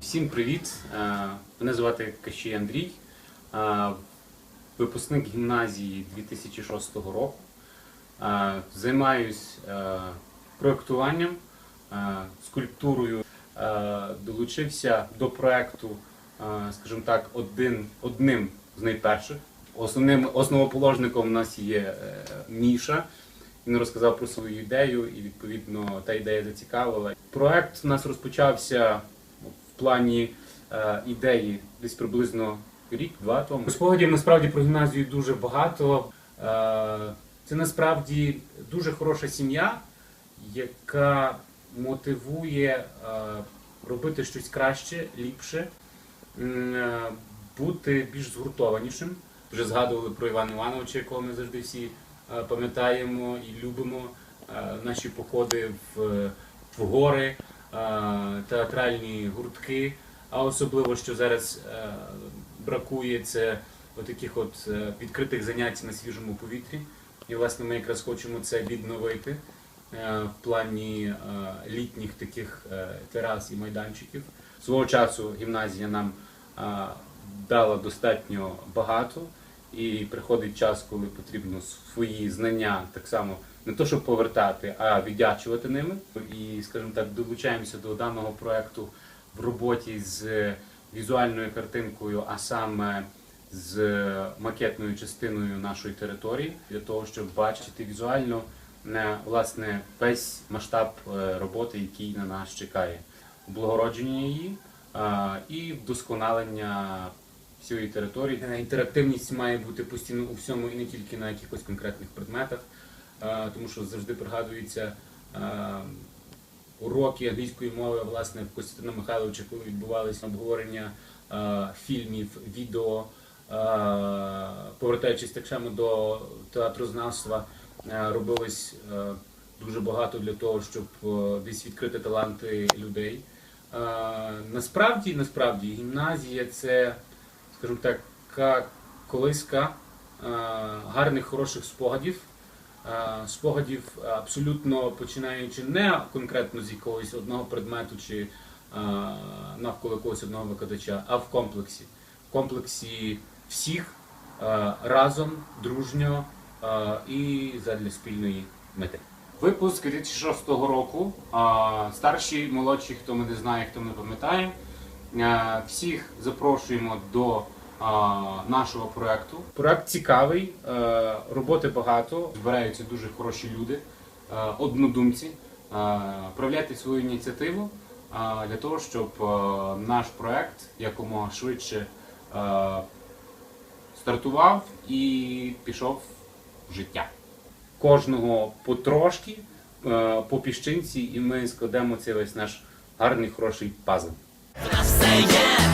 Всім привіт! Е, Мене звати Кащій Андрій, е, випускник гімназії 2006 року. Е, Займаюсь проєктуванням, е, скульптурою. Долучився до проєкту, е, скажімо так, один, одним з найперших. Основним основоположником у нас є Міша. Він розказав про свою ідею, і відповідно та ідея зацікавила. Проект у нас розпочався в плані е, ідеї десь приблизно рік-два тому. Спогадів насправді про гімназію дуже багато. Е, це насправді дуже хороша сім'я, яка мотивує е, робити щось краще, ліпше, е, бути більш згуртованішим. Вже згадували про Івана Івановича, якого ми завжди всі пам'ятаємо і любимо. Е, Наші походи в, в гори, е, театральні гуртки. А особливо, що зараз е, бракує, це таких от е, відкритих занять на свіжому повітрі. І власне ми якраз хочемо це відновити е, в плані е, літніх таких е, терас і майданчиків. Свого часу гімназія нам е, дала достатньо багато, і приходить час, коли потрібно свої знання так само не то, щоб повертати, а віддячувати ними. І, скажімо так, долучаємося до даного проекту в роботі з візуальною картинкою, а саме з макетною частиною нашої території, для того, щоб бачити візуально е, власне весь масштаб е, роботи, який на нас чекає, облагородження її е, і вдосконалення всієї території. Інтерактивність має бути постійно у всьому і не тільки на якихось конкретних предметах, тому що завжди пригадується. е, Уроки англійської мови власне в Костянтина Михайловича, коли відбувалися обговорення фільмів, відео, повертаючись так само до театрознавства, робилось дуже багато для того, щоб десь відкрити таланти людей. Насправді, насправді, гімназія це, скажімо так, ка- колиска е, гарних, хороших спогадів. Е, Спогадів абсолютно починаючи не конкретно з якогось одного предмету чи е, навколо якогось одного викладача, а в комплексі. В комплексі всіх разом, дружньо і задля спільної мети. Випуск 2006 року. Старші, молодші, хто мене знає, хто не пам'ятає. Е, Всіх запрошуємо до нашого проекту. Проект цікавий, е, роботи багато, збираються дуже хороші люди, е, однодумці. Е, Проявляйте свою ініціативу е, для того, щоб е, наш проект якомога швидше е, стартував і пішов в життя. Кожного потрошки, е, по піщинці, і ми складемо цей весь наш гарний хороший пазл. В нас все є,